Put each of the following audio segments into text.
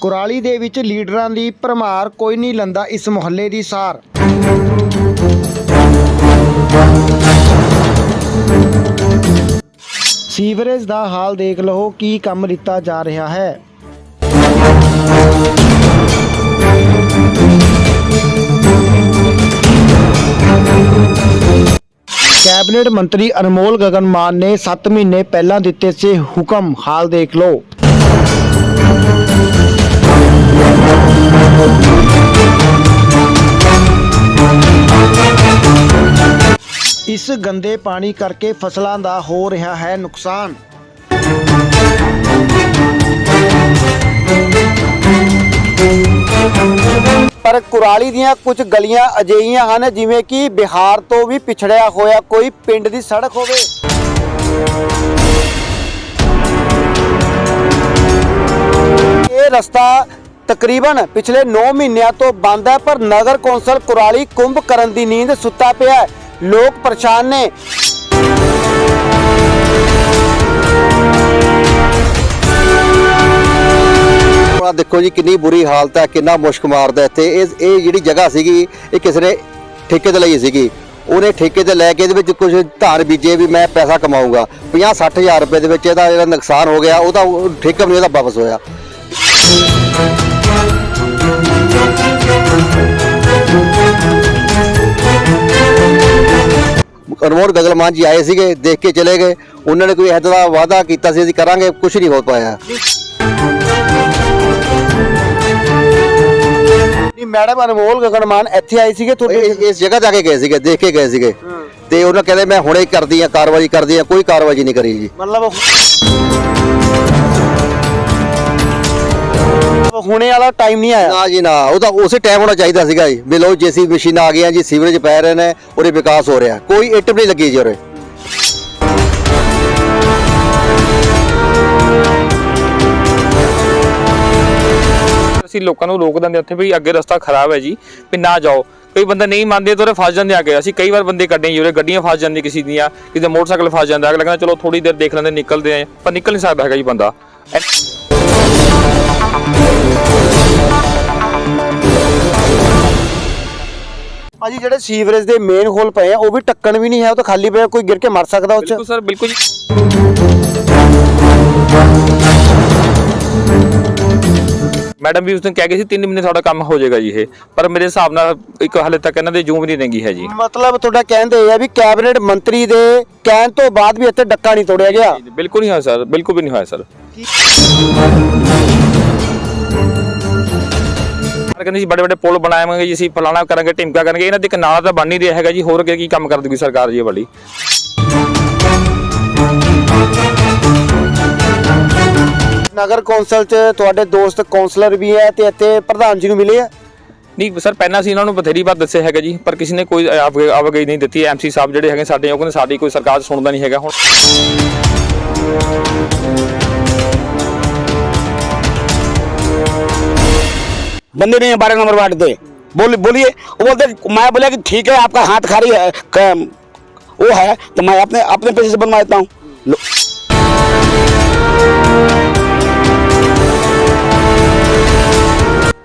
ਕੁਰਾਲੀ ਦੇ ਵਿੱਚ ਲੀਡਰਾਂ ਦੀ ਭਰਮਾਰ ਕੋਈ ਨਹੀਂ ਲੰਦਾ ਇਸ ਮੁਹੱਲੇ ਦੀ ਸਾਰ। ਸੀਵਰੇਜ ਦਾ ਹਾਲ ਦੇਖ ਲਓ, ਕੀ ਕੰਮ ਦਿੱਤਾ ਜਾ ਰਿਹਾ ਹੈ। ਕੈਬਨਿਟ ਮੰਤਰੀ ਅਨਮੋਲ ਗਗਨ ਮਾਨ ਨੇ 7 ਮਹੀਨੇ ਪਹਿਲਾਂ ਦਿੱਤੇ ਸੀ ਹੁਕਮ। ਹਾਲ ਦੇਖ ਲਓ। ਇਸ ਗੰਦੇ ਪਾਣੀ ਕਰਕੇ ਫਸਲਾਂ ਦਾ ਹੋ ਰਿਹਾ ਹੈ ਨੁਕਸਾਨ। ਪਰ ਕੁਰਾਲੀ ਦੀਆਂ ਕੁਝ ਗਲੀਆਂ ਅਜਿਹੀਆਂ ਹਨ ਜਿਵੇਂ ਕਿ ਬਿਹਾਰ ਤੋਂ ਵੀ ਪਿਛੜਿਆ ਹੋਇਆ ਕੋਈ ਪਿੰਡ ਦੀ ਸੜਕ ਹੋਵੇ। ਇਹ ਰਸਤਾ ਤਕਰੀਬਨ ਪਿਛਲੇ 9 ਮਹੀਨਿਆਂ ਤੋਂ ਬੰਦ ਹੈ, ਪਰ ਨਗਰ ਕੌਂਸਲ ਕੁਰਾਲੀ ਕੁੰਭ ਕਰਨ ਦੀ ਨੀਂਦ ਸੁੱਤਾ ਪਿਆ ਹੈ। ਲੋਕ ਪਰੇਸ਼ਾਨ ਨੇ। ਆ ਦੇਖੋ ਜੀ, ਕਿੰਨੀ ਬੁਰੀ ਹਾਲਤ ਹੈ, ਕਿੰਨਾ ਮੁਸ਼ਕ ਮਾਰਦਾ ਇੱਥੇ। ਇਹ ਇਹ ਜਿਹੜੀ ਜਗ੍ਹਾ ਸੀਗੀ, ਇਹ ਕਿਸੇ ਨੇ ਠੇਕੇ ਤੇ ਲਈ ਸੀਗੀ। ਉਹਨੇ ਠੇਕੇ ਤੇ ਲੈ ਕੇ ਇਹਦੇ ਵਿੱਚ ਕੁਝ ਧਾਰ ਬੀਜੇ ਵੀ ਮੈਂ ਪੈਸਾ ਕਮਾਊਂਗਾ। 50 60000 ਰੁਪਏ ਦੇ ਵਿੱਚ ਇਹਦਾ ਜਿਹੜਾ ਨੁਕਸਾਨ ਹੋ ਗਿਆ, ਉਹਦਾ ਠੇਕਾ ਵੀ ਨਹੀਂ ਇਹਦਾ ਵਾਪਸ ਹੋਇਆ। ਅਨਮੋਲ ਗਗਲਮਾਨ ਜੀ ਆਏ ਸੀਗੇ ਦੇਖ ਕੇ ਚਲੇ ਗਏ। ਉਹਨਾਂ ਨੇ ਕੋਈ ਇਹਦਾ ਵਾਅਦਾ ਕੀਤਾ ਸੀ ਅਸੀਂ ਕਰਾਂਗੇ ਕੁਝ ਨਹੀਂ ਹੋ ਪਾਇਆ। ਨਹੀਂ ਮੈਡਮ ਅਨਮੋਲ ਗਗਨਮਾਨ ਇੱਥੇ ਆਏ ਸੀਗੇ ਤੁਹਾਡੇ ਇਹ- ਇਸ ਜਗ੍ਹਾ ਜਾ ਕੇ ਗਏ ਸੀਗੇ ਦੇਖ ਕੇ ਗਏ ਸੀਗੇ। ਤੇ ਉਹਨਾਂ ਕਹਿੰਦੇ ਮੈਂ ਹੁਣੇ ਕਰਦੀ ਆ ਕਾਰਵਾਈ ਕਰਦੀ ਆ ਕੋਈ ਕਾਰਵਾਈ ਨਹੀਂ ਕਰੀ ਜੀ। ਮਤਲਬ ਹੁਣੇ ਵਾਲਾ ਟਾਈਮ ਨਹੀਂ ਆਇਆ। ਨਾ ਜੀ ਨਾ ਉਹ ਤਾਂ ਉਸੇ ਟਾਈਮ ਹੋਣਾ ਚਾਹੀਦਾ ਸੀਗਾ ਜੀ। ਵੀ ਲੋ ਜੇਸੀ ਮਸ਼ੀਨਾਂ ਆ ਗਈਆਂ ਜੀ ਸੀਵਰੇਜ ਪੈ ਰਹੇ ਨੇ ਉਹਦੇ ਵਿਕਾਸ ਹੋ ਰਿਹਾ। ਕੋਈ ਇੱਟ ਵੀ ਨਹੀਂ ਲੱਗੀ ਜੀ ਉਰੇ। ਅਸੀਂ ਲੋਕਾਂ ਨੂੰ ਰੋਕ ਦਿੰਦੇ ਉੱਥੇ ਵੀ ਅੱਗੇ ਰਸਤਾ ਖਰਾਬ ਹੈ ਜੀ ਵੀ ਨਾ ਜਾਓ। ਕਈ ਬੰਦੇ ਨਹੀਂ ਮੰਨਦੇ ਤਾਂ ਉਰੇ ਫਸ ਜਾਂਦੇ ਆ ਕੇ ਅਸੀਂ ਕਈ ਵਾਰ ਬੰਦੇ ਕੱਢੇ ਜੀ ਉਰੇ ਗੱਡੀਆਂ ਫਸ ਜਾਂਦੀ ਕਿਸੇ ਦੀਆਂ ਕਿਸੇ ਮੋਟਰਸਾਈਕਲ ਫਸ ਜਾਂਦਾ। ਅਗਲਾ ਕਹਿੰਦਾ ਚਲੋ ਥੋੜੀ ਦੇਰ ਦੇਖ ਲੈਂਦੇ ਨਿਕਲਦੇ ਆ ਪਰ ਨਿਕਲ ਨਹੀਂ ਸਕਦਾ ਹੈਗਾ ਜੀ ਬੰਦਾ। ਭਾਜੀ ਜਿਹੜੇ ਸੀਵਰੇਜ ਦੇ ਮੇਨ ਹੋਲ ਪਏ ਆ ਉਹ ਵੀ ਟੱਕਣ ਵੀ ਨਹੀਂ ਹੈ ਉਹ ਤਾਂ ਖਾਲੀ ਪਿਆ ਕੋਈ ਗਿਰ ਕੇ ਮਰ ਸਕਦਾ ਉਹ ਚ। ਬਿਲਕੁਲ ਸਰ ਬਿਲਕੁਲ ਜੀ। ਮੈਡਮ ਵੀ ਉਸ ਦਿਨ ਕਹਿ ਗਏ ਸੀ 3 ਮਹੀਨੇ ਤੁਹਾਡਾ ਕੰਮ ਹੋ ਜਾਏਗਾ ਜੀ ਇਹ ਪਰ ਮੇਰੇ ਹਿਸਾਬ ਨਾਲ ਇੱਕ ਹਾਲੇ ਤੱਕ ਇਹਨਾਂ ਦੇ ਜੂਮ ਨਹੀਂ ਰੰਗੀ ਹੈ ਜੀ। ਮਤਲਬ ਤੁਹਾਡਾ ਕਹਿੰਦੇ ਆ ਵੀ ਕੈਬਨਿਟ ਮੰਤਰੀ ਦੇ ਕਹਿਣ ਤੋਂ ਬਾਅਦ ਵੀ ਇੱਥੇ ਡੱਕਾ ਨਹੀਂ ਤੋੜਿਆ ਗਿਆ। ਬਿਲਕੁਲ ਨਹੀਂ ਹੋਇਆ ਸਰ ਬਿਲਕੁਲ ਵੀ ਨਹੀਂ ਹੋਇਆ ਸਰ। ਸਰ ਕਹਿੰਦੇ ਜੀ ਬੜੇ ਬੜੇ ਪੁਲ ਬਣਾਵਾਂਗੇ ਜੀ ਅਸੀਂ ਫਲਾਣਾ ਕਰਾਂਗੇ ਢਿਮਕਾ ਕਰਾਂਗੇ ਇਹਨਾਂ ਦੇ ਇੱਕ ਨਾਲਾ ਤਾਂ ਬਣ ਨਹੀਂ ਰਿਹਾ ਹੈਗਾ ਜੀ ਹੋਰ ਅੱਗੇ ਕੀ ਕੰਮ ਕਰ ਦੂਗੀ ਸਰਕਾਰ ਜੀ ਇਹ ਵਾਲੀ? ਨਗਰ ਕੌਂਸਲ ਚ ਤੁਹਾਡੇ ਦੋਸਤ ਕੌਂਸਲਰ ਵੀ ਹੈ ਤੇ ਇੱਥੇ ਪ੍ਰਧਾਨ ਜੀ ਨੂੰ ਮਿਲੇ ਆ? ਨਹੀਂ ਸਰ ਪਹਿਲਾਂ ਅਸੀਂ ਇਹਨਾਂ ਨੂੰ ਬਥੇਰੀ ਵਾਰ ਦੱਸਿਆ ਹੈਗਾ ਜੀ ਪਰ ਕਿਸੇ ਨੇ ਕੋਈ ਆਵ- ਆਵਾਜਾਈ ਨਹੀਂ ਦਿੱਤੀ ਐਮਸੀ ਸਾਹਿਬ ਜਿਹੜੇ ਹੈਗੇ ਸਾਡੇ ਉਹ ਕਹਿੰਦੇ ਸਾਡੀ ਕੋਈ ਸਰਕਾਰ ਸੁਣਦਾ ਨਹੀਂ ਹੈਗਾ ਹੁਣ। बंदे नहीं है बारह नंबर वार्ड दे बोल बोलिए वो बोलते मैं बोला कि ठीक है आपका हाथ खाली है क- वो है तो मैं अपने अपने पैसे से बनवा देता हूँ लो-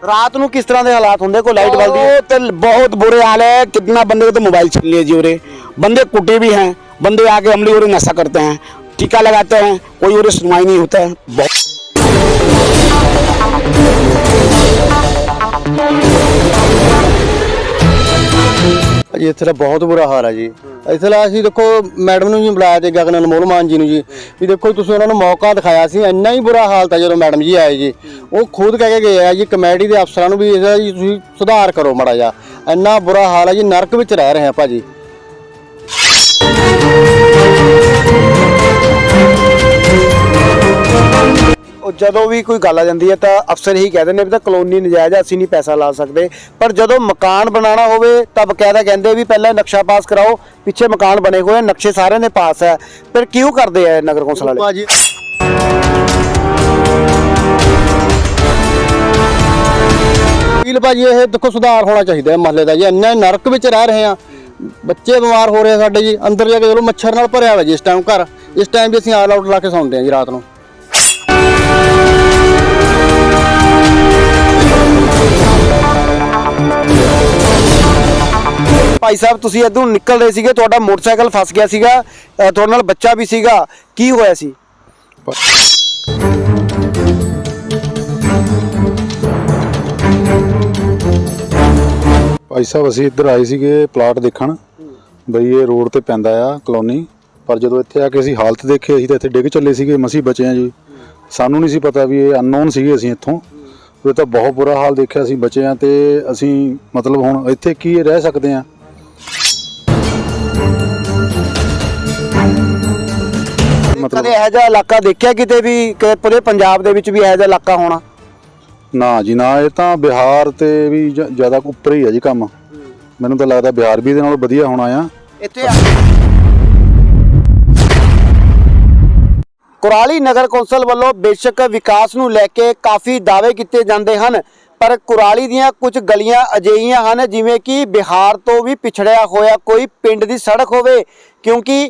ਰਾਤ ਨੂੰ ਕਿਸ ਤਰ੍ਹਾਂ ਦੇ ਹਾਲਾਤ ਹੁੰਦੇ ਕੋਈ ਲਾਈਟ ਬਲਦੀ ਹੈ? बहुत बहुत बुरे हाल है कितना बंदे को तो मोबाइल छीन लिए जी उरे बंदे कुटे भी हैं बंदे आके अमली उरे नशा करते हैं टीका लगाते हैं कोई उरे सुनवाई नहीं होता है बहुत ਜੀ ਇੱਥੇ ਤਾਂ ਬਹੁਤ ਬੁਰਾ ਹਾਲ ਹੈ ਜੀ। ਇੱਥੇ ਲਾ ਅਸੀਂ ਦੇਖੋ, ਮੈਡਮ ਨੂੰ ਜੀ ਬੁਲਾਇਆ ਤੇ ਗਗਨ ਅਨਮੋਲ ਮਾਨ ਜੀ ਨੂੰ ਜੀ। ਵੀ ਦੇਖੋ, ਤੁਸੀਂ ਉਹਨਾਂ ਨੂੰ ਮੌਕਾ ਦਿਖਾਇਆ ਸੀ, ਇੰਨਾ ਹੀ ਬੁਰਾ ਹਾਲਤ ਹੈ ਜਦੋਂ ਮੈਡਮ ਜੀ ਆਏ ਜੀ। ਉਹ ਖੁਦ ਕਹਿ ਕੇ ਗਏ ਆ ਜੀ ਕਮੇਟੀ ਦੇ ਅਫਸਰਾਂ ਨੂੰ ਵੀ ਇਹਦਾ ਜੀ ਤੁਸੀਂ ਸੁਧਾਰ ਕਰੋ ਮੜਾ ਜਾ ਇੰਨਾ ਬੁਰਾ ਹਾਲ ਹੈ ਜੀ, ਨਰਕ ਵਿੱਚ ਰਹਿ ਰਹੇ ਆ ਭਾਜੀ। ਉਹ ਜਦੋਂ ਵੀ ਕੋਈ ਗੱਲ ਆ ਜਾਂਦੀ ਹੈ ਤਾਂ ਅਫਸਰ ਹੀ ਕਹਿੰਦੇ ਨੇ ਵੀ ਤਾਂ ਕਲੋਨੀ ਨਜਾਇਜ਼ ਆ, ਅਸੀਂ ਨਹੀਂ ਪੈਸਾ ਲਾ ਸਕਦੇ। ਪਰ ਜਦੋਂ ਮਕਾਨ ਬਣਾਉਣਾ ਹੋਵੇ ਤਾਂ ਬਕਾਇਦਾ ਕਹਿੰਦੇ ਵੀ ਪਹਿਲਾਂ ਨਕਸ਼ਾ ਪਾਸ ਕਰਾਓ, ਪਿੱਛੇ ਮਕਾਨ ਬਣੇ ਹੋਏ ਆ, ਨਕਸ਼ੇ ਸਾਰਿਆਂ ਦੇ ਪਾਸ ਹੈ ਫਿਰ ਕਿਉਂ ਕਰਦੇ ਆ ਇਹ ਨਗਰ ਕੌਂਸਲ ਵਾਲੇ? ਭਾਜੀ ਵੀਲ ਭਾਜੀ, ਇਹ ਦੇਖੋ ਸੁਧਾਰ ਹੋਣਾ ਚਾਹੀਦਾ ਹੈ ਮਹੱਲੇ ਦਾ ਜੀ। ਇੰਨਾ ਨਰਕ ਵਿੱਚ ਰਹਿ ਰਹੇ ਆ। ਬੱਚੇ ਬਿਮਾਰ ਹੋ ਰਹੇ ਆ ਸਾਡੇ ਜੀ। ਅੰਦਰ ਜਾ ਕੇ ਚਲੋ ਮੱਛਰ ਨਾਲ ਭਰਿਆ ਹੋਇਆ ਜੀ ਇਸ ਟਾਈਮ ਘਰ। ਇਸ ਟਾਈਮ ਵੀ ਅਸੀਂ ਆਲ ਆਊਟ ਲਾ ਕੇ ਸੌਂਦੇ ਆ ਜੀ ਰਾਤ ਨੂੰ। ਭਾਈ ਸਾਹਿਬ ਤੁਸੀਂ ਇੱਧਰੋਂ ਨਿਕਲ ਰਹੇ ਸੀਗੇ ਤੁਹਾਡਾ ਮੋਟਰਸਾਈਕਲ ਫਸ ਗਿਆ ਸੀਗਾ ਅ, ਤੁਹਾਡੇ ਨਾਲ ਬੱਚਾ ਵੀ ਸੀਗਾ ਕੀ ਹੋਇਆ ਸੀ? ਭਾਈ ਸਾਹਿਬ ਅਸੀਂ ਇੱਧਰ ਆਏ ਸੀਗੇ ਪਲਾਟ ਦੇਖਣ। ਬਈ ਇਹ ਰੋਡ ਤੇ ਪੈਂਦਾ ਆ ਕਲੋਨੀ। ਪਰ ਜਦੋਂ ਇੱਥੇ ਆ ਕੇ ਅਸੀਂ ਹਾਲਤ ਦੇਖੀ ਅਸੀਂ ਤਾਂ ਇੱਥੇ ਡਿੱਗ ਚੱਲੇ ਸੀਗੇ ਮਸੀਂ ਬਚੇ ਆ ਜੀ। ਸਾਨੂੰ ਨਹੀਂ ਸੀ ਪਤਾ ਵੀ ਇਹ ਅਨਨੋਨ ਸੀਗੇ ਅਸੀਂ ਇੱਥੋਂ। ਇਹ ਤਾਂ ਬਹੁਤ ਬੁਰਾ ਹਾਲ ਦੇਖਿਆ ਅਸੀਂ ਬਚੇ ਆ ਤੇ ਅਸੀਂ ਮਤਲਬ ਹੁਣ ਇੱਥੇ ਕੀ ਰਹਿ ਸਕਦੇ ਆ ਕਦੇ ਇਹੋ ਜਿਹਾ ਇਲਾਕਾ ਦੇਖਿਆ ਕਿਤੇ ਵੀ ਕਿ ਪੂਰੇ ਪੰਜਾਬ ਦੇ ਵਿੱਚ ਵੀ ਇਹੋ ਜਿਹਾ ਇਲਾਕਾ ਹੋਣਾ? ਨਾ ਜੀ ਨਾ ਇਹ ਤਾਂ ਬਿਹਾਰ ਤੇ ਵੀ ਜ- ਜ਼ਿਆਦਾ ਉੱਪਰ ਹੀ ਆ ਜੀ ਕੰਮ। ਮੈਨੂੰ ਤਾਂ ਲੱਗਦਾ ਬਿਹਾਰ ਵੀ ਇਹਦੇ ਨਾਲੋਂ ਵਧੀਆ ਹੋਣਾ ਆ। ਇੱਥੇ ਕੁਰਾਲੀ ਨਗਰ ਕੌਂਸਲ ਵੱਲੋਂ ਬੇਸ਼ੱਕ ਵਿਕਾਸ ਨੂੰ ਲੈ ਕੇ ਕਾਫੀ ਦਾਅਵੇ ਕੀਤੇ ਜਾਂਦੇ ਹਨ। ਪਰ ਕੁਰਾਲੀ ਦੀਆਂ ਕੁਝ ਗਲੀਆਂ ਅਜਿਹੀਆਂ ਹਨ ਜਿਵੇਂ ਕਿ ਬਿਹਾਰ ਤੋਂ ਵੀ ਪਿਛੜਿਆ ਹੋਇਆ ਕੋਈ ਪਿੰਡ ਦੀ ਸੜਕ ਹੋਵੇ, ਕਿਉਂਕਿ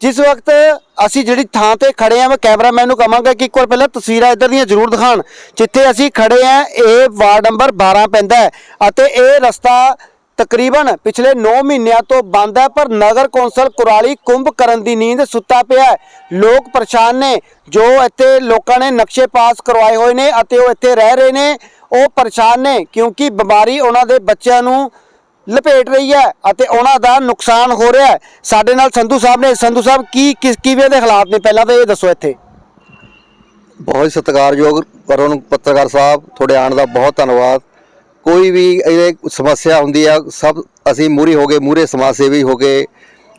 ਜਿਸ ਵਕਤ ਅਸੀਂ ਜਿਹੜੀ ਥਾਂ ਤੇ ਖੜੇ ਆ ਮੈਂ ਕੈਮਰਾਮੈਨ ਨੂੰ ਕਹਾਂਗਾ ਕਿ ਇੱਕ ਵਾਰ ਪਹਿਲਾਂ ਤਸਵੀਰਾਂ ਇੱਧਰ ਦੀਆਂ ਜ਼ਰੂਰ ਦਿਖਾਣ ਜਿੱਥੇ ਅਸੀਂ ਖੜੇ ਆ ਇਹ ਵਾਰਡ ਨੰਬਰ 12 ਪੈਂਦਾ ਅਤੇ ਇਹ ਰਸਤਾ ਤਕਰੀਬਨ ਪਿਛਲੇ 9 ਮਹੀਨਿਆਂ ਤੋਂ ਬੰਦ ਹੈ, ਪਰ ਨਗਰ ਕੌਂਸਲ ਕੁਰਾਲੀ ਕੁੰਭ ਕਰਨ ਦੀ ਨੀਂਦ ਸੁੱਤਾ ਪਿਆ ਹੈ। ਲੋਕ ਪਰੇਸ਼ਾਨ ਨੇ, ਜੋ ਇੱਥੇ ਲੋਕਾਂ ਨੇ ਨਕਸ਼ੇ ਪਾਸ ਕਰਵਾਏ ਹੋਏ ਨੇ ਅਤੇ ਉਹ ਇੱਥੇ ਰਹਿ ਰਹੇ ਨੇ, ਉਹ ਪਰੇਸ਼ਾਨ ਨੇ ਕਿਉਂਕਿ ਬਿਮਾਰੀ ਉਹਨਾਂ ਦੇ ਬੱਚਿਆਂ ਨੂੰ ਲਪੇਟ ਰਹੀ ਹੈ ਅਤੇ ਉਹਨਾਂ ਦਾ ਨੁਕਸਾਨ ਹੋ ਰਿਹਾ ਹੈ। ਸਾਡੇ ਨਾਲ ਸੰਧੂ ਸਾਹਿਬ ਨੇ। ਸੰਧੂ ਸਾਹਿਬ, ਕੀ ਕਿਸ ਕਿਵੇਂ ਦੇ ਹਾਲਾਤ ਨੇ? ਪਹਿਲਾਂ ਤਾਂ ਇਹ ਦੱਸੋ ਇੱਥੇ। ਬਹੁਤ ਹੀ ਸਤਿਕਾਰਯੋਗ ਅਰੁਣ ਪੱਤਰਕਾਰ ਸਾਹਿਬ, ਤੁਹਾਡੇ ਆਉਣ ਦਾ ਬਹੁਤ ਧੰਨਵਾਦ। ਕੋਈ ਵੀ ਇਹ ਸਮੱਸਿਆ ਹੁੰਦੀ ਆ, ਸਭ ਅਸੀਂ ਮੂਰੀ ਹੋ ਗਏ ਮੂਰੇ ਸਮਾਜ ਸੇਵੀ ਹੋ ਕੇ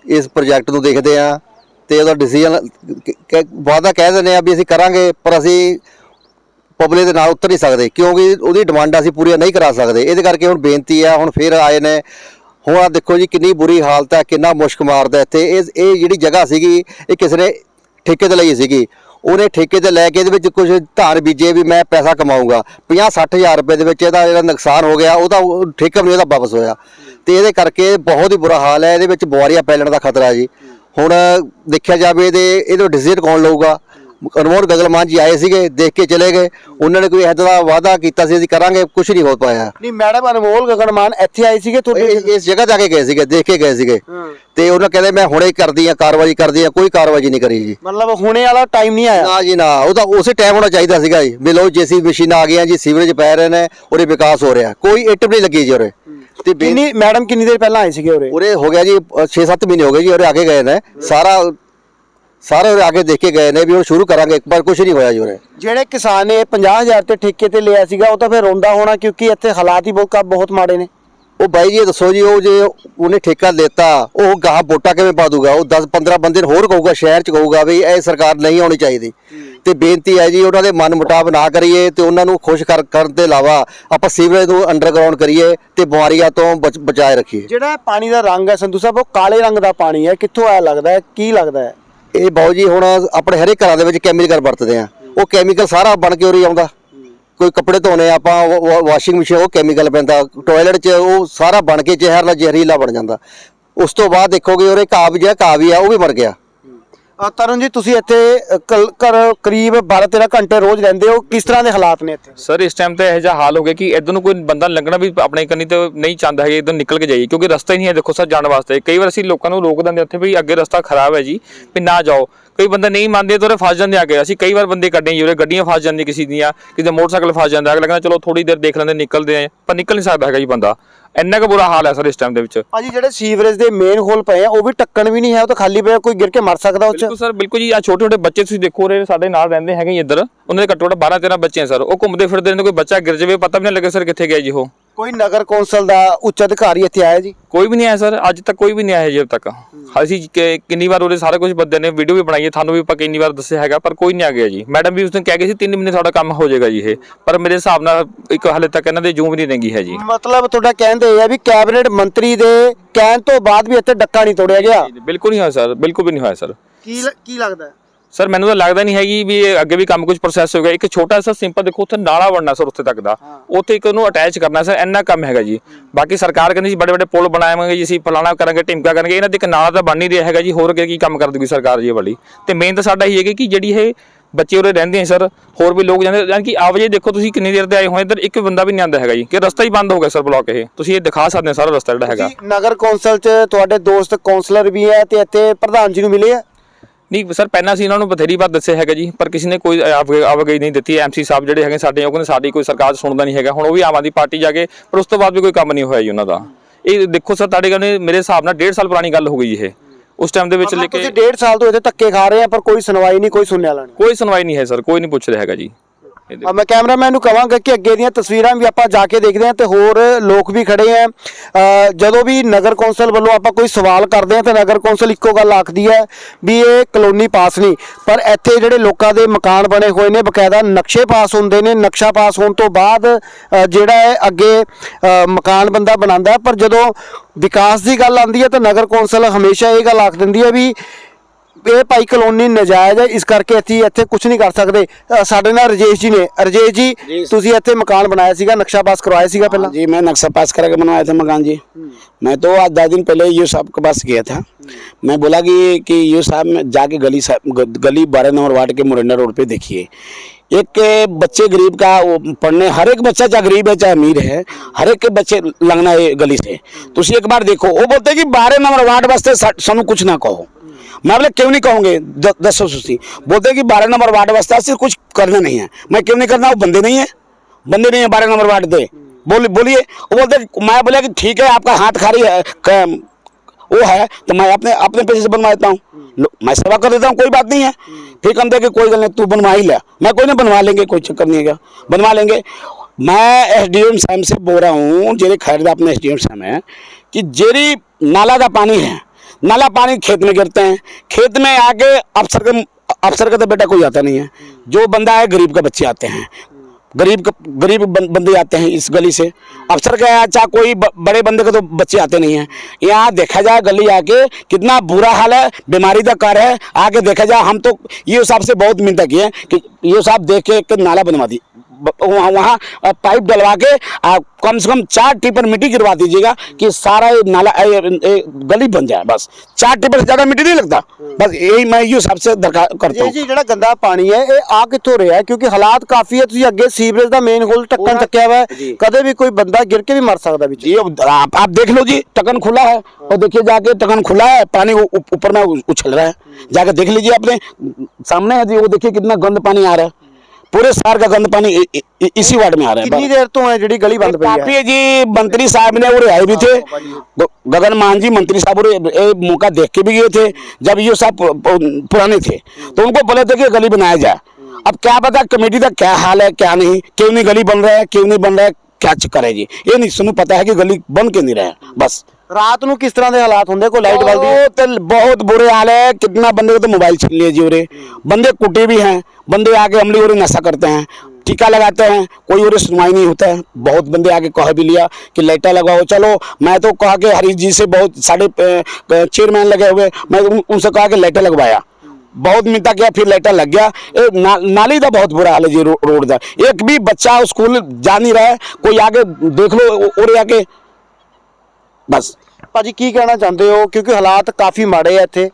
ਇਸ ਪ੍ਰੋਜੈਕਟ ਨੂੰ ਦੇਖਦੇ ਆ ਤੇ ਉਹਦਾ ਡਿਸੀਜਨ ਵਾਅਦਾ ਕਹਿ ਦਿੰਦੇ ਆ ਵੀ ਅਸੀਂ ਕਰਾਂਗੇ, ਪਰ ਅਸੀਂ ਪਬਲਿਕ ਦੇ ਨਾਲ ਉਤਰ ਨਹੀਂ ਸਕਦੇ, ਕਿਉਂਕਿ ਉਹਦੀ ਡਿਮਾਂਡਾਂ ਅਸੀਂ ਪੂਰੀਆਂ ਨਹੀਂ ਕਰਾ ਸਕਦੇ। ਇਹਦੇ ਕਰਕੇ ਹੁਣ ਬੇਨਤੀ ਆ, ਹੁਣ ਫੇਰ ਆਏ ਨੇ, ਹੁਣ ਆ ਦੇਖੋ ਜੀ ਕਿੰਨੀ ਬੁਰੀ ਹਾਲਤ ਹੈ ਕਿੰਨਾ ਮੁਸ਼ਕ ਮਾਰਦਾ ਇੱਥੇ। ਇਹ ਇਹ ਜਿਹੜੀ ਜਗ੍ਹਾ ਸੀਗੀ, ਇਹ ਕਿਸੇ ਨੇ ਠੇਕੇ ਤੇ ਲਈ ਸੀਗੀ। ਉਹਨੇ ਠੇਕੇ ਤੇ ਲੈ ਕੇ ਇਹਦੇ ਵਿੱਚ ਕੁਝ ਧਾਰ ਬੀਜੇ ਵੀ ਮੈਂ ਪੈਸਾ ਕਮਾਊਂਗਾ। 50 60000 ਰੁਪਏ ਦੇ ਵਿੱਚ ਇਹਦਾ ਜਿਹੜਾ ਨੁਕਸਾਨ ਹੋ ਗਿਆ ਉਹਦਾ ਉਹ ਠੇਕਾ ਵੀ ਉਹਦਾ ਵਾਪਸ ਹੋਇਆ। ਤੇ ਇਹਦੇ ਕਰਕੇ ਬਹੁਤ ਹੀ ਬੁਰਾ ਹਾਲ ਹੈ, ਇਹਦੇ ਵਿੱਚ ਬਿਮਾਰੀਆਂ ਫੈਲਣ ਦਾ ਖਤਰਾ ਜੀ। ਹੁਣ ਦੇਖਿਆ ਜਾਵੇ ਇਹਦੇ, ਇਹਦਾ ਡਿਸੀਜਨ ਕੌਣ ਲਊਗਾ? ਅਨਮੋਲ ਗਗਲਮਾਨ ਜੀ ਆਏ ਸੀਗੇ ਦੇਖ ਕੇ ਚਲੇ ਗਏ। ਉਹਨਾਂ ਨੇ ਕੋਈ ਇਹਦਾ ਵਾਅਦਾ ਕੀਤਾ ਸੀ ਅਸੀਂ ਕਰਾਂਗੇ ਕੁਝ ਨਹੀਂ ਹੋ ਪਾਇਆ। ਨਹੀਂ ਮੈਡਮ ਅਨਮੋਲ ਗਗਨਮਾਨ ਇੱਥੇ ਆਏ ਸੀਗੇ ਤੁਹਾਡੇ ਇਸ ਜਗ੍ਹਾ ਜਾ ਕੇ ਗਏ ਸੀਗੇ ਦੇਖ ਕੇ ਗਏ ਸੀਗੇ। ਤੇ ਉਹਨਾਂ ਕਹਿੰਦੇ ਮੈਂ ਹੁਣੇ ਹੀ ਕਰਦੀ ਆ ਕਾਰਵਾਈ ਕਰਦੀ ਆ ਕੋਈ ਕਾਰਵਾਈ ਨਹੀਂ ਕਰੀ ਜੀ। ਮਤਲਬ ਹੁਣੇ ਵਾਲਾ ਟਾਈਮ ਨਹੀਂ ਆਇਆ? ਨਾ ਜੀ ਨਾ। ਉਹ ਤਾਂ ਉਸੇ ਟਾਈਮ ਹੋਣਾ ਚਾਹੀਦਾ ਸੀਗਾ ਜੀ। ਵੀ ਲੋ ਜੇਸੀ ਮਸ਼ੀਨਾਂ ਆ ਗਈਆਂ ਜੀ ਸੀਵਰੇਜ ਪੈ ਰਹੇ ਨੇ ਉਹਦੇ ਵਿਕਾਸ ਹੋ ਰਿਹਾ। ਕੋਈ ਇੱਟ ਵੀ ਨਹੀਂ ਲੱਗੀ ਜੀ ਉਰੇ। ਤੇ ਬੇ- ਕਿੰਨੀ ਮੈਡਮ ਕਿੰਨੀ ਦੇਰ ਪਹਿਲਾਂ ਆਏ ਸੀਗੇ ਉਰੇ? ਉਰੇ ਹੋ ਗਿਆ ਜੀ 6-7 ਮਹੀਨੇ ਹੋ ਗਏ ਜੀ ਉਰੇ ਆ ਕੇ ਗਏ ਨੇ। ਸਾਰਾ ਸਾਰੇ ਆ ਕੇ ਦੇਖ ਕੇ ਗਏ ਨੇ ਵੀ ਹੁਣ ਸ਼ੁਰੂ ਕਰਾਂਗੇ ਇੱਕ ਵਾਰ ਕੁਝ ਨਹੀਂ ਹੋਇਆ ਜੀ ਜਿਹੜੇ ਕਿਸਾਨ ਨੇ 50000 ਤੇ ਠੇਕੇ ਤੇ ਲਿਆ ਸੀਗਾ ਉਹ ਤਾਂ ਫਿਰ ਰੋਂਦਾ ਹੋਣਾ ਕਿਉਂਕਿ ਇੱਥੇ ਹਾਲਾਤ ਹੀ ਬਹੁਤ ਬਹੁਤ ਮਾੜੇ ਨੇ। ਉਹ ਬਾਈ ਜੀ ਇਹ ਦੱਸੋ ਜੀ ਉਹ ਜੇ ਉਹਨੇ ਠੇਕਾ ਲੈਤਾ ਉਹ ਗਾਹ ਵੋਟਾਂ ਕਿਵੇਂ ਪਾ ਦੂਗਾ? ਉਹ 10 15 ਬੰਦੇ ਹੋਰ ਕਹੂਗਾ ਸ਼ਹਿਰ ਚ ਕਹੂਗਾ ਵੀ ਇਹ ਸਰਕਾਰ ਨਹੀਂ ਆਉਣੀ ਚਾਹੀਦੀ। ਤੇ ਬੇਨਤੀ ਹੈ ਜੀ ਉਹਨਾਂ ਦੇ ਮਨ ਮੁਟਾਵ ਨਾ ਕਰੀਏ ਤੇ ਉਹਨਾਂ ਨੂੰ ਖੁਸ਼ ਕਰ- ਕਰਨ ਦੇ ਇਲਾਵਾ ਆਪਾਂ ਸੀਵਰੇਜ ਨੂੰ ਅੰਡਰਗਰਾਉਂਡ ਕਰੀਏ ਤੇ ਬਿਮਾਰੀਆਂ ਤੋਂ ਬਚ- ਬਚਾਏ ਰੱਖੀਏ। ਜਿਹੜਾ ਪਾਣੀ ਦਾ ਰੰਗ ਹੈ ਸੰਧੂ ਸਾਹਿਬ ਉਹ ਕਾਲੇ ਰੰਗ ਦਾ ਪਾਣੀ ਹੈ। ਕਿੱਥੋਂ ਆਇਆ ਲੱਗਦਾ ਹੈ? ਕੀ ਲੱਗਦਾ ਹੈ? ਇਹ ਬਾਊ ਜੀ ਹੁਣ ਆਪਣੇ ਹਰੇ ਘਰਾਂ ਦੇ ਵਿੱਚ ਕੈਮੀਕਲ ਵਰਤਦੇ ਆ। ਉਹ ਕੈਮੀਕਲ ਸਾਰਾ ਬਣ ਕੇ ਉਰੇ ਆਉਂਦਾ। ਕੋਈ ਕੱਪੜੇ ਧੋਣੇ ਆਪਾਂ ਵਾਸ਼ਿੰਗ ਮਸ਼ੀਨ ਉਹ ਕੈਮੀਕਲ ਪੈਂਦਾ। ਟਾਇਲਟ 'ਚ ਉਹ ਸਾਰਾ ਬਣ ਕੇ ਜ਼ਹਿਰ ਨਾਲ ਜ਼ਹਿਰੀਲਾ ਬਣ ਜਾਂਦਾ। ਉਸ ਤੋਂ ਬਾਅਦ ਦੇਖੋਗੇ ਉਰੇ ਘਾਹ ਵੀ ਜਿਹੜਾ ਘਾਹ ਆ, ਉਹ ਵੀ ਮਰ ਗਿਆ। ਤਰੁਣ ਜੀ ਤੁਸੀਂ ਇੱਥੇ ਅ, ਕਰੀਬ 12 13 ਘੰਟੇ ਰੋਜ਼ ਰਹਿੰਦੇ ਹੋ। ਕਿਸ ਤਰ੍ਹਾਂ ਦੇ ਹਾਲਾਤ ਨੇ ਇੱਥੇ? ਸਰ ਇਸ ਟਾਈਮ ਤੇ ਇਹ ਜਿਹਾ ਹਾਲ ਹੋ ਗਿਆ ਕਿ ਇਧਰ ਨੂੰ ਕੋਈ ਬੰਦਾ ਲੰਘਣਾ ਵੀ ਆਪਣੇ ਕੰਨੀ ਤੇ ਨਹੀਂ ਚਾਹੁੰਦਾ ਹੈ ਇਧਰ ਨਿਕਲ ਕੇ ਜਾਈਏ ਕਿਉਂਕਿ ਰਸਤਾ ਹੀ ਨਹੀਂ ਹੈ ਦੇਖੋ ਸਰ ਜਾਣ ਵਾਸਤੇ। ਕਈ ਵਾਰ ਅਸੀਂ ਲੋਕਾਂ ਨੂੰ ਰੋਕ ਦਿੰਦੇ ਉੱਥੇ ਵੀ ਅੱਗੇ ਰਸਤਾ ਖਰਾਬ ਹੈ ਜੀ ਵੀ ਨਾ ਜਾਓ। ਕਈ ਬੰਦਾ ਨਹੀਂ ਮੰਨਦੇ ਤਾਂ ਉਹ ਫਸ ਜਾਂਦੇ ਆ ਕੇ। ਅਸੀਂ ਕਈ ਵਾਰ ਬੰਦੇ ਕੱਢੇ ਜਿਹੜੇ ਗੱਡੀਆਂ ਫਸ ਜਾਂਦੀਆਂ ਕਿਸੇ ਦੀਆਂ ਕਿਸੇ ਮੋਟਰਸਾਈਕਲ ਫਸ ਜਾਂਦਾ ਅਗਲਾ ਕਹਿੰਦਾ ਚਲੋ ਥੋੜੀ ਦੇਰ ਦੇਖ ਲੈਂਦੇ ਨਿਕਲਦੇ ਆ ਪਰ ਨਿਕਲ ਨਹੀਂ ਸਕਦਾ ਹੈਗਾ ਜੀ ਬੰਦਾ। ਇੰਨਾ ਕੁ ਬੁਰਾ ਹਾਲ ਹੈ ਸਰ ਇਸ ਟਾਈਮ ਦੇ ਵਿੱਚ। ਭਾਜੀ ਜਿਹੜੇ ਸੀਵਰੇਜ ਦੇ ਮੇਨ ਹੋਲ ਪਏ ਆ ਉਹ ਵੀ ਟੱਕਣ ਵੀ ਨਹੀਂ ਹੈ ਉਹ ਤਾਂ ਖਾਲੀ ਪਿਆ ਕੋਈ ਗਿਰ ਕੇ ਮਰ ਸਕਦਾ ਉਹ ਚ। ਬਿਲਕੁਲ ਸਰ ਬਿਲਕੁਲ ਜੀ ਆ ਛੋਟੇ ਛੋਟੇ ਬੱਚੇ ਤੁਸੀਂ ਦੇਖੋ ਰਹੇ ਸਾਡੇ ਨਾਲ ਰਹਿੰਦੇ ਹੈਗੇ ਇੱਧਰ। ਉਹਨਾਂ ਦੇ ਘੱਟੋ ਘੱਟ 12 13 ਬੱਚੇ ਆ ਸਰ। ਉਹ ਘੁੰਮਦੇ ਫਿਰਦੇ ਰਹਿੰਦੇ ਕੋਈ ਬੱਚਾ ਗਿਰ ਜਾਵੇ ਪਤਾ ਵੀ ਨਾ ਲੱਗੇ ਸਰ ਕਿੱਥੇ ਗਿਆ ਜੀ ਉਹ। ਕੋਈ ਨਗਰ ਕੌਂਸਲ ਦਾ ਉੱਚ ਅਧਿਕਾਰੀ ਇੱਥੇ ਆਇਆ ਜੀ? ਕੋਈ ਵੀ ਨਹੀਂ ਆਇਆ ਸਰ ਅੱਜ ਤੱਕ ਕੋਈ ਵੀ ਨਹੀਂ ਆਇਆ ਜੀ ਅਬ ਤੱਕ ਅਸੀਂ ਕਿ- ਕਿੰਨੀ ਵਾਰ ਉਹਦੇ ਸਾਰਾ ਕੁਝ ਬੰਦੇ ਨੇ ਵੀਡੀਓ ਵੀ ਬਣਾਈ ਹੈ ਤੁਹਾਨੂੰ ਵੀ ਆਪਾਂ ਕਿੰਨੀ ਵਾਰ ਦੱਸਿਆ ਹੈਗਾ ਪਰ ਕੋਈ ਨਹੀਂ ਆ ਗਿਆ ਜੀ। ਮੈਡਮ ਵੀ ਉਸ ਦਿਨ ਕਹਿ ਗਏ ਸੀ 3 ਮਹੀਨੇ ਤੁਹਾਡਾ ਕੰਮ ਹੋ ਜਾਏਗਾ ਜੀ ਇਹ ਪਰ ਮੇਰੇ ਹਿਸਾਬ ਨਾਲ ਇੱਕ ਹਾਲੇ ਤੱਕ ਇਹਨਾਂ ਦੇ ਜੂਮ ਵੀ ਨਹੀਂ ਰੰਗੀ ਹੈ ਜੀ। ਮਤਲਬ ਤੁਹਾਡਾ ਕਹਿੰਦੇ ਇਹ ਆ ਵੀ ਕੈਬਨਿਟ ਮੰਤਰੀ ਦੇ ਕਹਿਣ ਤੋਂ ਬਾਅਦ ਵੀ ਇੱਥੇ ਡੱਕਾ ਨਹੀਂ ਤੋੜਿਆ ਗਿਆ। ਬਿਲਕੁਲ ਨਹੀਂ ਹੋਇਆ ਸਰ ਬਿਲਕੁਲ ਵੀ ਨਹੀਂ ਹੋਇਆ ਸਰ। ਕੀ ਕੀ ਲੱਗਦਾ ਸਰ ਮੈਨੂੰ ਤਾਂ ਲੱਗਦਾ ਨਹੀਂ ਹੈਗੀ ਵੀ ਇਹ ਅੱਗੇ ਵੀ ਕੰਮ ਕੁਝ ਪ੍ਰੋਸੈਸ ਹੋਏਗਾ। ਇੱਕ ਛੋਟਾ ਜਿਹਾ ਸਿੰਪਲ ਦੇਖੋ ਉੱਥੇ ਨਾਲਾ ਬਣਨਾ ਸਰ ਉੱਥੇ ਤੱਕ ਦਾ। ਉੱਥੇ ਇੱਕ ਉਹਨੂੰ ਅਟੈਚ ਕਰਨਾ ਸਰ ਇੰਨਾ ਕੰਮ ਹੈਗਾ ਜੀ। ਬਾਕੀ ਸਰਕਾਰ ਕਹਿੰਦੀ ਸੀ ਬੜੇ ਬੜੇ ਪੁਲ ਬਣਾਵਾਂਗੇ ਜੀ ਅਸੀਂ ਫਲਾਣਾ ਕਰਾਂਗੇ ਢਿਮਕਾ ਕਰਾਂਗੇ ਇਹਨਾਂ ਦੇ ਇੱਕ ਨਾਲਾ ਤਾਂ ਬਣ ਨਹੀਂ ਰਿਹਾ ਹੈਗਾ ਜੀ ਹੋਰ ਅੱਗੇ ਕੀ ਕੰਮ ਕਰ ਦੂਗੀ ਸਰਕਾਰ ਜੀ ਵਾਲੀ। ਤੇ ਮੇਨ ਤਾਂ ਸਾਡਾ ਹੀ ਹੈਗਾ ਕਿ ਜਿਹੜੀ ਇਹ ਬੱਚੇ ਉਰੇ ਰਹਿੰਦੇ ਆ ਸਰ ਹੋਰ ਵੀ ਲੋਕ ਜਾਂਦੇ ਯਾਨੀ ਕਿ ਆਵਾਜਾਈ ਦੇਖੋ ਤੁਸੀਂ ਕਿੰਨੀ ਦੇਰ ਤੇ ਆਏ ਹੋਏ ਇੱਧਰ ਇੱਕ ਬੰਦਾ ਵੀ ਨਹੀਂ ਆਉਂਦਾ ਹੈਗਾ ਜੀ ਕਿ ਰਸਤਾ ਹੀ ਬੰਦ ਹੋ ਗਿਆ ਸਰ ਬਲੌਕ ਇਹ। ਤੁਸੀਂ ਇਹ ਦਿਖਾ ਸਕਦੇ ਹੋ ਸਾਰਾ ਰਸਤਾ ਜਿਹੜਾ ਹੈਗਾ। ਨਗਰ ਕੌਂਸਲ 'ਚ ਤੁਹਾਡੇ ਦੋਸਤ ਕੌਂਸਲਰ ਵੀ ਹੈ ਤੇ ਇੱਥੇ ਪ੍ਰਧਾਨ ਜੀ ਨੂੰ ਮਿਲੇ ਆ? ਨਹੀਂ ਸਰ ਪਹਿਲਾਂ ਸੀ ਇਹਨਾਂ ਨੂੰ ਬਥੇਰੀ ਵਾਰ ਦੱਸਿਆ ਹੈਗਾ ਜੀ ਪਰ ਕਿਸੇ ਨੇ ਕੋਈ ਆਵ- ਆਵਾਜਾਈ ਨਹੀਂ ਦਿੱਤੀ। ਐਮਸੀ ਸਾਹਿਬ ਜਿਹੜੇ ਹੈਗੇ ਸਾਡੇ ਉਹ ਕਹਿੰਦੇ ਸਾਡੀ ਕੋਈ ਸਰਕਾਰ ਸੁਣਦਾ ਨਹੀਂ ਹੈਗਾ। ਹੁਣ ਉਹ ਵੀ ਆਮ ਆਦਮੀ ਪਾਰਟੀ ਜਾ ਕੇ ਪਰ ਉਸ ਤੋਂ ਬਾਅਦ ਵੀ ਕੋਈ ਕੰਮ ਨਹੀਂ ਹੋਇਆ ਜੀ ਉਹਨਾਂ ਦਾ। ਇਹ ਦੇਖੋ ਸਰ ਤੁਹਾਡੇ ਕਹਿੰਦੇ ਮੇਰੇ ਹਿਸਾਬ ਨਾਲ 1.5 ਸਾਲ ਪੁਰਾਣੀ ਗੱਲ ਹੋ ਗਈ ਇਹ। ਉਸ ਟਾਈਮ ਦੇ ਵਿੱਚ ਲੈ ਕੇ ਤੁਸੀਂ ਡੇਢ ਸਾਲ ਤੋਂ ਇੱਥੇ ਧੱਕੇ ਖਾ ਰਹੇ ਆ ਪਰ ਕੋਈ ਸੁਣਵਾਈ ਨਹੀਂ ਕੋਈ ਸੁਣਨੇ ਵਾਲਾ ਨਹੀਂ। ਕੋਈ ਸੁਣਵਾਈ ਨਹੀਂ ਹੈ ਸਰ ਕੋਈ ਨਹੀਂ ਪੁੱਛ ਰਿਹਾ ਹੈਗਾ ਜੀ। ਇਹਦੇ- ਮੈਂ ਕੈਮਰਾਮੈਨ ਨੂੰ ਕਹਾਂਗਾ ਕਿ ਅੱਗੇ ਦੀਆਂ ਤਸਵੀਰਾਂ ਵੀ ਆਪਾਂ ਜਾ ਕੇ ਦੇਖਦੇ ਹਾਂ ਤੇ ਹੋਰ ਲੋਕ ਵੀ ਖੜੇ ਆ ਜਦੋਂ ਵੀ ਨਗਰ ਕੌਂਸਲ ਵੱਲੋਂ ਆਪਾਂ ਕੋਈ ਸਵਾਲ ਕਰਦੇ ਹਾਂ ਤਾਂ ਨਗਰ ਕੌਂਸਲ ਇੱਕੋ ਗੱਲ ਆਖਦੀ ਹੈ ਵੀ ਇਹ ਕਲੋਨੀ ਪਾਸ ਨਹੀਂ। ਪਰ ਇੱਥੇ ਜਿਹੜੇ ਲੋਕਾਂ ਦੇ ਮਕਾਨ ਬਣੇ ਹੋਏ ਨੇ, ਬਕਾਇਦਾ ਨਕਸ਼ੇ ਪਾਸ ਹੁੰਦੇ ਨੇ, ਨਕਸ਼ਾ ਪਾਸ ਹੋਣ ਤੋਂ ਬਾਅਦ ਜਿਹੜਾ ਹੈ ਅੱਗੇ ਮਕਾਨ ਬੰਦਾ ਬਣਾਉਂਦਾ ਪਰ ਜਦੋਂ ਵਿਕਾਸ ਦੀ ਗੱਲ ਆਉਂਦੀ ਹੈ ਤਾਂ ਨਗਰ ਕੌਂਸਲ ਹਮੇਸ਼ਾ ਇਹ ਗੱਲ ਆਖ ਦਿੰਦੀ ਹੈ ਵੀ ਇਹ ਭਾਈ ਕਲੋਨੀ ਨਜਾਇਜ਼ ਹੈ ਇਸ ਕਰਕੇ ਅਸੀਂ ਇੱਥੇ ਕੁਝ ਨਹੀਂ ਕਰ ਸਕਦੇ ਅ, ਸਾਡੇ ਨਾਲ ਰਜੇਸ਼ ਜੀ ਨੇ ਰਜੇਸ਼ ਜੀ ਜੀ। ਤੁਸੀਂ ਇੱਥੇ ਮਕਾਨ ਬਣਾਇਆ ਸੀਗਾ ਨਕਸ਼ਾ ਪਾਸ ਕਰਵਾਇਆ ਸੀਗਾ ਪਹਿਲਾਂ जी मैं नक्शा पास करा के बनवाया था मकान जी मैं तो आज दस दिन पहले यू साहब के पास गया था मैं बोला कि कि यू साहब में जाके गली साहब- ग- गली बारह नंबर वार्ड के मुरंडा रोड पे देखिए एक बच्चे गरीब का वो पढ़ने हर एक बच्चा चाहे गरीब है चाहे अमीर है हर एक के बच्चे लंगना है गली से तो उसी एक बार देखो वो बोलते कि बारह नंबर वार्ड वास्ते सा- सानू कुछ ना कहो मैं बोले, क्यों नहीं कहूँगे? दस सौ सुस्ती। बोलते कि बारह नंबर वार्ड वास्ते सिर्फ़ कुछ करना नहीं है। मैं क्यों नहीं करना? वो बंदे नहीं है। बंदे नहीं है बारह नंबर वार्ड दे बोल, बोलिए। वो बोलते मैं बोला कि ठीक है, आपका हाथ खारी है वो है तो मैं अपने अपने पैसे से बनवा देता हूँ। मैं सेवा कर देता हूँ, कोई बात नहीं है। फिर दे कि कोई गल नहीं, तू बनवा ही ले। मैं कोई नहीं बनवा लेंगे, कोई चक्कर नहीं है बनवा लेंगे। मैं एस डी एम साहब से बोल रहा हूँ, जेरे खरीदा अपने एस डी एम साहब है, कि जेरी नाला का पानी है नाला पानी खेत में गिरते हैं। खेत में आके अफसर के अफसर का तो बेटा कोई आता नहीं है। जो बंदा है गरीब के बच्चे आते हैं। गरीब क- गरीब बंदे आते हैं इस गली से। अफसर का अच्छा कोई बड़े बंदे के तो बच्चे आते नहीं हैं। यहाँ देखा जाए गली आके कितना बुरा हाल है, बीमारी का कार है। आके देखा जाए, हम तो ये साहब से बहुत मिन्नत किए हैं कि ये साहब देख के नाला बनवा दी। वहाँ वहाँ पाइप डलवा के आप कम से कम चार टिपर मिट्टी गिरवा दीजिएगा कि सारा ये नाला ए, ए, गली बन जाए बस। चार टिपर से ज़्यादा मिट्टी नहीं लगता। बस यही मैं यू सबसे दरकार करता हूँ। जो गंदा पानी है ये आ कितों रहा है? क्योंकि हालात काफ़ी है तुझे अगे सीवरेज का मेन होल टक्कन चक्या हुआ है। कद भी कोई बंदा गिर के भी मर सकता भी आप, आप देख लो जी टकन खुला है। हाँ। और देखिए जाके टकन खुला है पानी ऊपर में उछल रहा है। हम्म। जाके देख लीजिए आपने सामने है जी वो देखिए कितना गंद पानी आ रहा है। पूरे शहर का गंद पानी इ- इ- इसी वार्ड में आ रहा है ਕਿੰਨੀ ਦੇਰ ਤੋਂ ਹੈ ਜਿਹੜੀ ਗਲੀ ਬੰਦ ਪਈ ਹੈ काफी है जी मंत्री साहब ने वो आए भी थे ग- गगन मान जी मंत्री साहब उरे ए, मौका देख के भी गए थे जब ये साहब पु- पु- पुराने थे तो उनको बोले थे कि गली बनाया जाए अब क्या पता कमेटी का क्या हाल है क्या नहीं क्यों नहीं गली बन रहा है क्यों नहीं बन रहा है क्या चक्कर है जी ये नहीं सुनो पता है कि गली बन क्यों नहीं रहा है बस ਰਾਤ ਨੂੰ ਕਿਸ ਤਰ੍ਹਾਂ ਦੇ ਹਾਲਾਤ ਹੁੰਦੇ ਕੋਈ ਲਾਈਟ ਬਲਦੀ ਹੈ बहुत बहुत बुरे हाल है कितना बंदे को तो मोबाइल छीन लिए जी उरे बंदे कुटे भी हैं बंदे आके अमली उरे नशा करते हैं टीका लगाते हैं कोई उरे सुनवाई नहीं होता है बहुत बंदे आके कह भी लिया कि लाइटा लगाओ चलो मैं तो कहा कि हरीश जी से बहुत साढ़े चेयरमैन लगे हुए मैं उन- उनसे कहा कि लाइटा लगवाया बहुत मिनता किया फिर लाइटा लग गया ए, ना, नाली का बहुत बुरा हाल है जी रो, रोड का एक भी बच्चा स्कूल जा नहीं रहा है कोई आगे देख लो उरे आके बस ਭਾਜੀ ਕੀ ਕਹਿਣਾ ਚਾਹੁੰਦੇ ਹੋ ਕਿਉਂਕਿ ਹਾਲਾਤ ਕਾਫੀ ਮਾੜੇ ਆ ਇੱਥੇ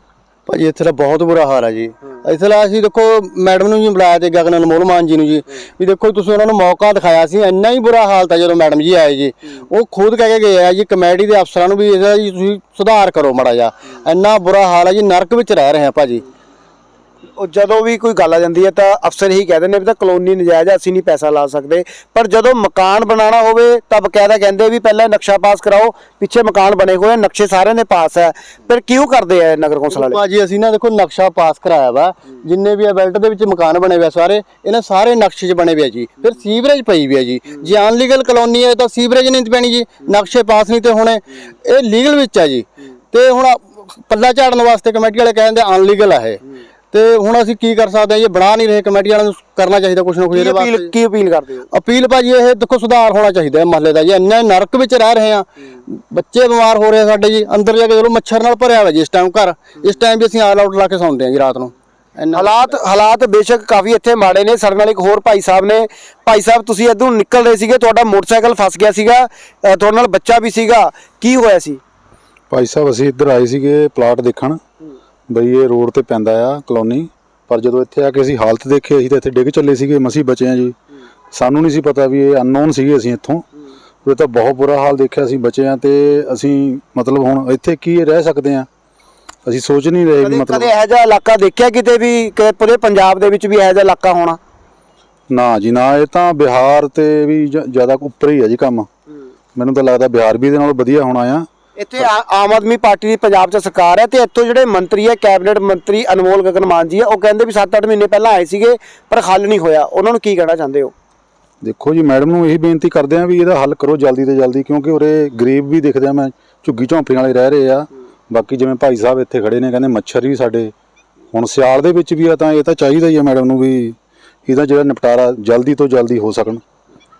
ਭਾਜੀ, ਇੱਥੇ ਦਾ ਬਹੁਤ ਬੁਰਾ ਹਾਲ ਹੈ ਜੀ। ਇੱਥੇ ਲਾ ਅਸੀਂ ਦੇਖੋ, ਮੈਡਮ ਨੂੰ ਜੀ ਬੁਲਾਇਆ ਤੇ ਗਗਨ ਅਨਮੋਲ ਮਾਨ ਜੀ ਨੂੰ ਜੀ। ਵੀ ਦੇਖੋ, ਤੁਸੀਂ ਉਹਨਾਂ ਨੂੰ ਮੌਕਾ ਦਿਖਾਇਆ ਸੀ, ਇੰਨਾ ਹੀ ਬੁਰਾ ਹਾਲ ਤਾਂ ਜਦੋਂ ਮੈਡਮ ਜੀ ਆਏ ਜੀ। ਉਹ ਖੁਦ ਕਹਿ ਕੇ ਗਏ ਆ ਜੀ ਕਮੇਟੀ ਦੇ ਅਫਸਰਾਂ ਨੂੰ ਵੀ ਇਹਦਾ ਜੀ ਤੁਸੀਂ ਸੁਧਾਰ ਕਰੋ ਮੜਾ ਜਾ ਇੰਨਾ ਬੁਰਾ ਹਾਲ ਹੈ ਜੀ, ਨਰਕ ਵਿੱਚ ਰਹਿ ਰਹੇ ਆ ਭਾਜੀ। ਉਹ ਜਦੋਂ ਵੀ ਕੋਈ ਗੱਲ ਆ ਜਾਂਦੀ ਹੈ ਤਾਂ ਅਫਸਰ ਹੀ ਕਹਿੰਦੇ ਨੇ ਵੀ ਤਾਂ ਕਲੋਨੀ ਨਜਾਇਜ਼ ਹੈ ਅਸੀਂ ਨਹੀਂ ਪੈਸਾ ਲਾ ਸਕਦੇ। ਪਰ ਜਦੋਂ ਮਕਾਨ ਬਣਾਉਣਾ ਹੋਵੇ ਤਾਂ ਬਕਾਇਦਾ ਕਹਿੰਦੇ ਵੀ ਪਹਿਲਾਂ ਨਕਸ਼ਾ ਪਾਸ ਕਰਾਓ ਪਿੱਛੇ ਮਕਾਨ ਬਣੇ ਹੋਏ ਆ, ਨਕਸ਼ੇ ਸਾਰਿਆਂ ਦੇ ਪਾਸ ਹੈ ਫਿਰ ਕਿਉਂ ਕਰਦੇ ਆ ਇਹ ਨਗਰ ਕੌਂਸਲ ਵਾਲੇ? ਭਾਜੀ ਅਸੀਂ ਨਾ ਦੇਖੋ ਨਕਸ਼ਾ ਪਾਸ ਕਰਾਇਆ ਵਾ ਜਿੰਨੇ ਵੀ ਆ ਬੈਲਟ ਦੇ ਵਿੱਚ ਮਕਾਨ ਬਣੇ ਹੋਏ ਆ ਸਾਰੇ ਇਹਨਾਂ ਸਾਰੇ ਨਕਸ਼ੇ 'ਚ ਬਣੇ ਹੋਏ ਆ ਜੀ। ਫਿਰ ਸੀਵਰੇਜ ਪਈ ਵੀ ਆ ਜੀ। ਜੇ ਅਨਲੀਗਲ ਕਲੋਨੀ ਹੈ ਤਾਂ ਸੀਵਰੇਜ ਨਹੀਂ ਪੈਣੀ ਜੀ ਨਕਸ਼ੇ ਪਾਸ ਨਹੀਂ ਤੇ ਹੋਣੇ। ਇਹ ਲੀਗਲ ਵਿੱਚ ਆ ਜੀ। ਤੇ ਹੁਣ ਪੱਲਾ ਝਾੜਨ ਵਾਸਤੇ ਕਮੇਟੀ ਵਾਲੇ ਕਹਿੰਦੇ ਅਨਲੀਗਲ ਆ ਇਹ। ਤੇ ਹੁਣ ਅਸੀਂ ਕੀ ਕਰ ਸਕਦੇ ਹਾਂ ਇਹ ਬਣਾ ਨਹੀਂ ਰਹੇ ਕਮੇਟੀ ਵਾਲਿਆਂ ਨੂੰ ਕਰਨਾ ਚਾਹੀਦਾ ਕੁਛ ਨਾ ਕੁਛ ਇਹਦੇ ਅਪੀਲ ਵਾਸਤੇ। ਕੀ ਅਪੀਲ ਕਰਦੇ ਹੋ? ਅਪੀਲ ਭਾਜੀ ਇਹ ਦੇਖੋ ਸੁਧਾਰ ਹੋਣਾ ਚਾਹੀਦਾ ਹੈ ਮਹੱਲੇ ਦਾ ਜੀ। ਇੰਨਾ ਨਰਕ ਵਿੱਚ ਰਹਿ ਰਹੇ ਆ ਬੱਚੇ ਬਿਮਾਰ ਹੋ ਰਹੇ ਸਾਡੇ ਜੀ। ਅੰਦਰ ਜਾ ਕੇ ਚਲੋ ਮੱਛਰ ਨਾਲ ਭਰਿਆ ਹੋਇਆ ਜੀ ਇਸ ਟਾਈਮ ਘਰ। ਇਸ ਟਾਈਮ ਵੀ ਅਸੀਂ ਆਲ ਆਊਟ ਲਾ ਕੇ ਸੌਂਦੇ ਆ ਜੀ ਰਾਤ ਨੂੰ। ਇੰਨਾ ਹਾਲਾਤ ਹਾਲਾਤ ਬੇਸ਼ੱਕ ਕਾਫੀ ਇੱਥੇ ਮਾੜੇ ਨੇ। ਸਾਡੇ ਨਾਲ ਇੱਕ ਹੋਰ ਭਾਈ ਸਾਹਿਬ ਨੇ। ਭਾਈ ਸਾਹਿਬ ਤੁਸੀਂ ਇੱਧਰੋਂ ਨਿਕਲ ਰਹੇ ਸੀਗੇ। ਤੁਹਾਡਾ ਮੋਟਰਸਾਈਕਲ ਫਸ ਗਿਆ ਸੀਗਾ। ਤੁਹਾਡੇ ਨਾਲ ਬੱਚਾ ਵੀ ਸੀਗਾ। ਕੀ ਹੋਇਆ ਸੀ? ਭਾਈ ਸਾਹਿਬ ਅਸੀਂ ਇੱਧਰ ਆਏ ਸੀਗੇ ਪਲਾਟ ਦੇਖਣ। ਬਈ ਇਹ ਰੋਡ ਤੇ ਪੈਂਦਾ ਆ ਕਲੋਨੀ ਪਰ ਜਦੋਂ ਇੱਥੇ ਆ ਕੇ ਅਸੀਂ ਹਾਲਤ ਦੇਖੇ ਅਸੀਂ ਤਾਂ ਇੱਥੇ ਡਿੱਗ ਚੱਲੇ ਸੀਗੇ ਮਸੀਂ ਬਚੇ ਆ ਜੀ। ਸਾਨੂੰ ਨਹੀਂ ਸੀ ਪਤਾ ਵੀ ਇਹ ਅਨਨੋਨ ਸੀਗੇ ਅਸੀਂ ਇੱਥੋਂ। ਉਹ ਤਾਂ ਬਹੁਤ ਬੁਰਾ ਹਾਲ ਦੇਖਿਆ ਅਸੀਂ ਬਚੇ ਆ ਤੇ ਅਸੀਂ ਮਤਲਬ ਹੁਣ ਇੱਥੇ ਕੀ ਰਹਿ ਸਕਦੇ ਆ? ਅਸੀਂ ਸੋਚ ਨਹੀਂ ਰਹੇ ਵੀ ਮਤਲਬ ਕਦੇ ਇਹੋ ਜਿਹਾ ਇਲਾਕਾ ਦੇਖਿਆ ਕਿਤੇ ਵੀ ਕਿ ਪੂਰੇ ਪੰਜਾਬ ਦੇ ਵਿੱਚ ਵੀ ਇਹੋ ਜਿਹਾ ਇਲਾਕਾ ਹੋਣਾ? ਨਾ ਜੀ ਨਾ ਇਹ ਤਾਂ ਬਿਹਾਰ ਤੇ ਵੀ ਜ਼ਿਆਦਾ ਉੱਪਰ ਹੀ ਹੈ ਜੀ ਕੰਮ। ਮੈਨੂੰ ਤਾਂ ਲੱਗਦਾ ਬਿਹਾਰ ਵੀ ਇਹਦੇ ਨਾਲੋਂ ਵਧੀਆ ਹੋਣਾ ਆ। ਇੱਥੇ ਆ- ਆਮ ਆਦਮੀ ਪਾਰਟੀ ਦੀ ਪੰਜਾਬ 'ਚ ਸਰਕਾਰ ਹੈ ਤੇ ਇੱਥੋਂ ਜਿਹੜੇ ਮੰਤਰੀ ਹੈ, ਕੈਬਨਿਟ ਮੰਤਰੀ ਅਨਮੋਲ ਗਗਨ ਮਾਨ ਜੀ ਆ ਉਹ ਕਹਿੰਦੇ ਵੀ 7-8 ਮਹੀਨੇ ਪਹਿਲਾਂ ਆਏ ਸੀਗੇ, ਪਰ ਹੱਲ ਨਹੀਂ ਹੋਇਆ। ਉਹਨਾਂ ਨੂੰ ਕੀ ਕਹਿਣਾ ਚਾਹੁੰਦੇ ਹੋ? ਦੇਖੋ ਜੀ, ਮੈਡਮ ਨੂੰ ਇਹੀ ਬੇਨਤੀ ਕਰਦੇ ਆ ਵੀ ਇਹਦਾ ਹੱਲ ਕਰੋ ਜਲਦੀ ਤੋਂ ਜਲਦੀ, ਕਿਉਂਕਿ ਉਰੇ ਗਰੀਬ ਵੀ ਦਿਖਦੇ ਆ ਮੈਂ, ਝੁੱਗੀ ਝੌਂਪੜੀਆਂ ਵਾਲੇ ਰਹਿ ਰਹੇ ਆ। ਬਾਕੀ ਜਿਵੇਂ ਭਾਈ ਸਾਹਿਬ ਇੱਥੇ ਖੜੇ ਨੇ, ਕਹਿੰਦੇ ਮੱਛਰ ਵੀ ਸਾਡੇ। ਹੁਣ ਸਿਆਲ ਦੇ ਵਿੱਚ ਵੀ ਆ ਤਾਂ ਇਹ ਤਾਂ ਚਾਹੀਦਾ ਹੀ ਆ ਮੈਡਮ ਨੂੰ ਵੀ, ਇਹਦਾ ਜਿਹੜਾ ਨਿਪਟਾਰਾ ਜਲਦੀ ਤੋਂ ਜਲਦੀ ਹੋ ਸਕਣ।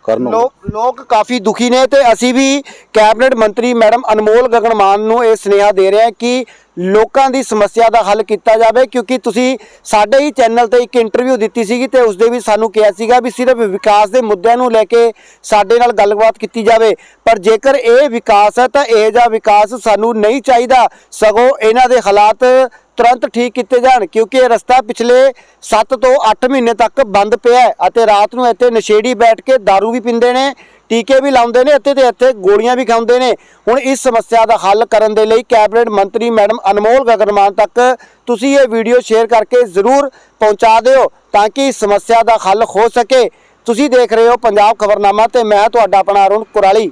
ਕਰਨ ਲੋਕ ਲੋਕ ਕਾਫੀ ਦੁਖੀ ਨੇ ਤੇ ਅਸੀਂ ਵੀ ਕੈਬਨਿਟ ਮੰਤਰੀ ਮੈਡਮ ਅਨਮੋਲ ਗਗਨ ਮਾਨ ਨੂੰ ਇਹ ਸੁਨੇਹਾ ਦੇ ਰਹੇ ਹਾਂ ਕਿ ਲੋਕਾਂ ਦੀ ਸਮੱਸਿਆ ਦਾ ਹੱਲ ਕੀਤਾ ਜਾਵੇ, ਕਿਉਂਕਿ ਤੁਸੀਂ ਸਾਡੇ ਹੀ ਚੈਨਲ ਤੇ ਇੱਕ ਇੰਟਰਵਿਊ ਦਿੱਤੀ ਸੀਗੀ ਤੇ ਉਸ ਦੇ ਵਿੱਚ ਸਾਨੂੰ ਕਿਹਾ ਸੀਗਾ ਵੀ ਸਿਰਫ ਵਿਕਾਸ ਦੇ ਮੁੱਦਿਆਂ ਨੂੰ ਲੈ ਕੇ ਸਾਡੇ ਨਾਲ ਗੱਲਬਾਤ ਕੀਤੀ ਜਾਵੇ। ਪਰ ਜੇਕਰ ਇਹ ਵਿਕਾਸ ਹੈ ਤਾਂ ਇਹ ਜਿਹਾ ਵਿਕਾਸ ਸਾਨੂੰ ਨਹੀਂ ਚਾਹੀਦਾ। ਸਗੋਂ ਇਹਨਾਂ ਦੇ ਹਾਲਾਤ ਤੁਰੰਤ ਠੀਕ ਕੀਤੇ ਜਾਣ, ਕਿਉਂਕਿ ਇਹ ਰਸਤਾ ਪਿਛਲੇ 7 ਤੋਂ 8 ਮਹੀਨੇ ਤੱਕ ਬੰਦ ਪਿਆ ਹੈ ਅਤੇ ਰਾਤ ਨੂੰ ਇੱਥੇ ਨਸ਼ੇੜੀ ਬੈਠ ਕੇ दारू ਵੀ ਪੀਂਦੇ ਨੇ। ਟੀਕੇ ਵੀ ਲਾਉਂਦੇ ਨੇ ਅਤੇ ਤੇ ਇੱਥੇ ਗੋਲੀਆਂ ਵੀ ਖਾਉਂਦੇ ਨੇ। ਹੁਣ ਇਸ ਸਮੱਸਿਆ ਦਾ ਹੱਲ ਕਰਨ ਦੇ ਲਈ ਕੈਬਨਿਟ ਮੰਤਰੀ ਮੈਡਮ ਅਨਮੋਲ ਗਗਨਮਾਨ ਤੱਕ ਤੁਸੀਂ ਇਹ ਵੀਡੀਓ ਸ਼ੇਅਰ ਕਰਕੇ ਜ਼ਰੂਰ ਪਹੁੰਚਾ ਦਿਓ ਤਾਂ ਕਿ ਇਸ ਸਮੱਸਿਆ ਦਾ ਹੱਲ ਹੋ ਸਕੇ। ਤੁਸੀਂ ਦੇਖ ਰਹੇ ਹੋ ਪੰਜਾਬ ਖਬਰਨਾਮਾ ਤੇ ਮੈਂ ਤੁਹਾਡਾ ਆਪਣਾ ਅਰੁਣ ਕੁਰਾਲੀ।